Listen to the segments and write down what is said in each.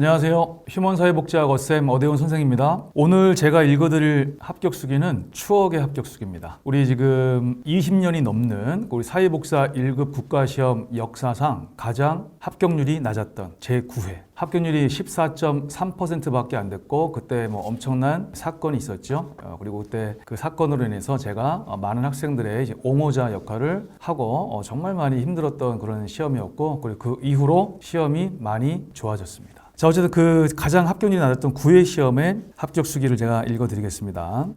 안녕하세요. 휴먼사회복지학 어쌤 어대훈 선생입니다. 오늘 제가 읽어드릴 합격수기는 추억의 합격수기입니다. 우리 지금 20년이 넘는 우리 사회복사 1급 국가시험 역사상 가장 합격률이 낮았던 제9회. 합격률이 14.3%밖에 안 됐고 그때 뭐 엄청난 사건이 있었죠. 어, 그리고 그때 그 사건으로 인해서 제가 어, 많은 학생들의 옹호자 역할을 하고 어, 정말 많이 힘들었던 그런 시험이었고 그리고 그 이후로 시험이 많이 좋아졌습니다. 자, 어쨌든 그 가장 합격률이 낮았던 9회 시험의 합격 수기를 제가 읽어드리겠습니다.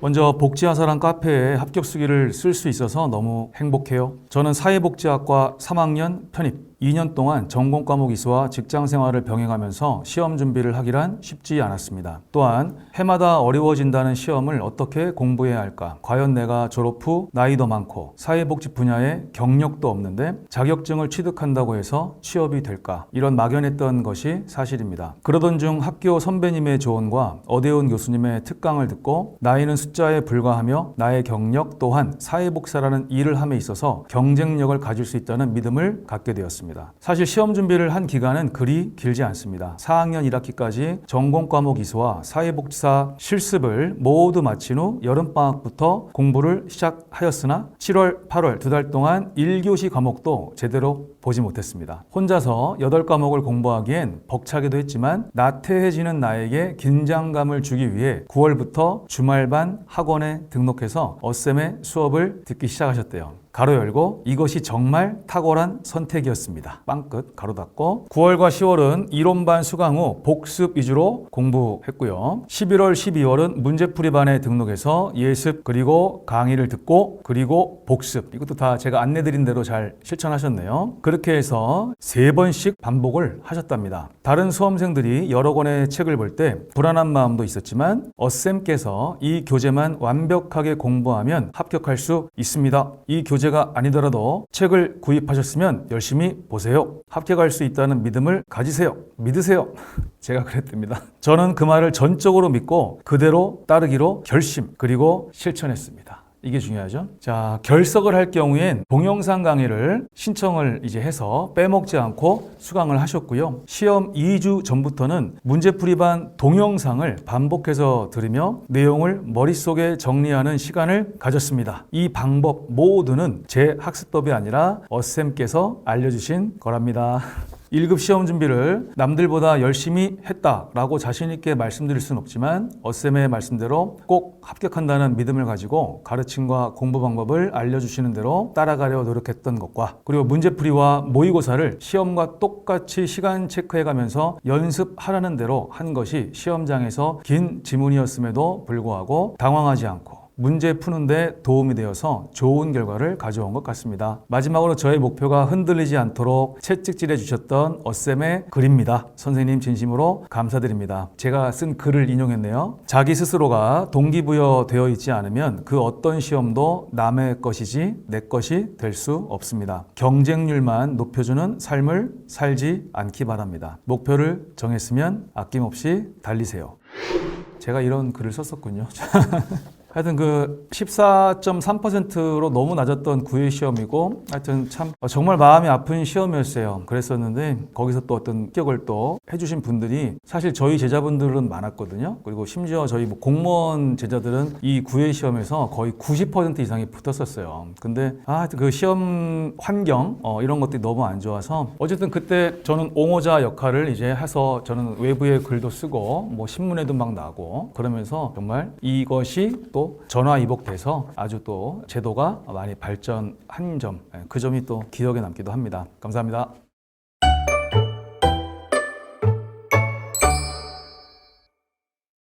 먼저 복지하사란 카페에 합격 수기를 쓸 수 있어서 너무 행복해요. 저는 사회복지학과 3학년 편입. 2년 동안 전공 과목 이수와 직장 생활을 병행하면서 시험 준비를 하기란 쉽지 않았습니다. 또한 해마다 어려워진다는 시험을 어떻게 공부해야 할까? 과연 내가 졸업 후 나이도 많고 사회복지 분야에 경력도 없는데 자격증을 취득한다고 해서 취업이 될까? 이런 막연했던 것이 사실입니다. 그러던 중 학교 선배님의 조언과 어대훈 교수님의 특강을 듣고 나이는 숫자에 불과하며 나의 경력 또한 사회복사라는 일을 함에 있어서 경쟁력을 가질 수 있다는 믿음을 갖게 되었습니다. 사실 시험 준비를 한 기간은 그리 길지 않습니다. 4학년 1학기까지 전공 과목 이수와 사회복지사 실습을 모두 마친 후 여름방학부터 공부를 시작하였으나 7월, 8월 두 달 동안 1교시 과목도 제대로 보지 못했습니다. 혼자서 8과목을 공부하기엔 벅차기도 했지만 나태해지는 나에게 긴장감을 주기 위해 9월부터 주말반 학원에 등록해서 어쌤의 수업을 듣기 시작하셨대요. 가로 열고 이것이 정말 탁월한 선택이었습니다. 빵끝 가로 닫고 9월과 10월은 이론반 수강 후 복습 위주로 공부했고요. 11월, 12월은 문제풀이반에 등록해서 예습 그리고 강의를 듣고 그리고 복습 이것도 다 제가 안내드린 대로 잘 실천하셨네요. 그렇게 해서 세 번씩 반복을 하셨답니다. 다른 수험생들이 여러 권의 책을 볼 때 불안한 마음도 있었지만 어쌤께서 이 교재만 완벽하게 공부하면 합격할 수 있습니다. 이 교재 가 아니더라도 책을 구입하셨으면 열심히 보세요. 합격할 수 있다는 믿음을 가지세요. 믿으세요. 제가 그랬답니다. 저는 그 말을 전적으로 믿고 그대로 따르기로 결심 그리고 실천했습니다. 이게 중요하죠. 자, 결석을 할 경우엔 동영상 강의를 신청을 이제 해서 빼먹지 않고 수강을 하셨고요. 시험 2주 전부터는 문제풀이반 동영상을 반복해서 들으며 내용을 머릿속에 정리하는 시간을 가졌습니다. 이 방법 모두는 제 학습법이 아니라 어쌤께서 알려주신 거랍니다. 1급 시험 준비를 남들보다 열심히 했다라고 자신있게 말씀드릴 수는 없지만 어쌤의 말씀대로 꼭 합격한다는 믿음을 가지고 가르침과 공부 방법을 알려주시는 대로 따라가려 노력했던 것과 그리고 문제풀이와 모의고사를 시험과 똑같이 시간 체크해가면서 연습하라는 대로 한 것이 시험장에서 긴 지문이었음에도 불구하고 당황하지 않고 문제 푸는데 도움이 되어서 좋은 결과를 가져온 것 같습니다. 마지막으로 저의 목표가 흔들리지 않도록 채찍질해 주셨던 어쌤의 글입니다. 선생님 진심으로 감사드립니다. 제가 쓴 글을 인용했네요. 자기 스스로가 동기부여 되어 있지 않으면 그 어떤 시험도 남의 것이지 내 것이 될 수 없습니다. 경쟁률만 높여주는 삶을 살지 않기 바랍니다. 목표를 정했으면 아낌없이 달리세요. 제가 이런 글을 썼었군요. 하여튼 그 14.3%로 너무 낮았던 9회 시험이고 하여튼 참 어, 정말 마음이 아픈 시험이었어요. 그랬었는데 거기서 또 어떤 합격을 또 해주신 분들이 사실 저희 제자분들은 많았거든요. 그리고 심지어 저희 뭐 공무원 제자들은 이 9회 시험에서 거의 90% 이상이 붙었었어요. 근데 아, 그 시험 환경 어, 이런 것들이 너무 안 좋아서 어쨌든 그때 저는 옹호자 역할을 이제 해서 저는 외부에 글도 쓰고 뭐 신문에도 막 나고 그러면서 정말 이것이 또 전화위복돼서 아주 또 제도가 많이 발전한 점, 그 점이 또 기억에 남기도 합니다. 감사합니다.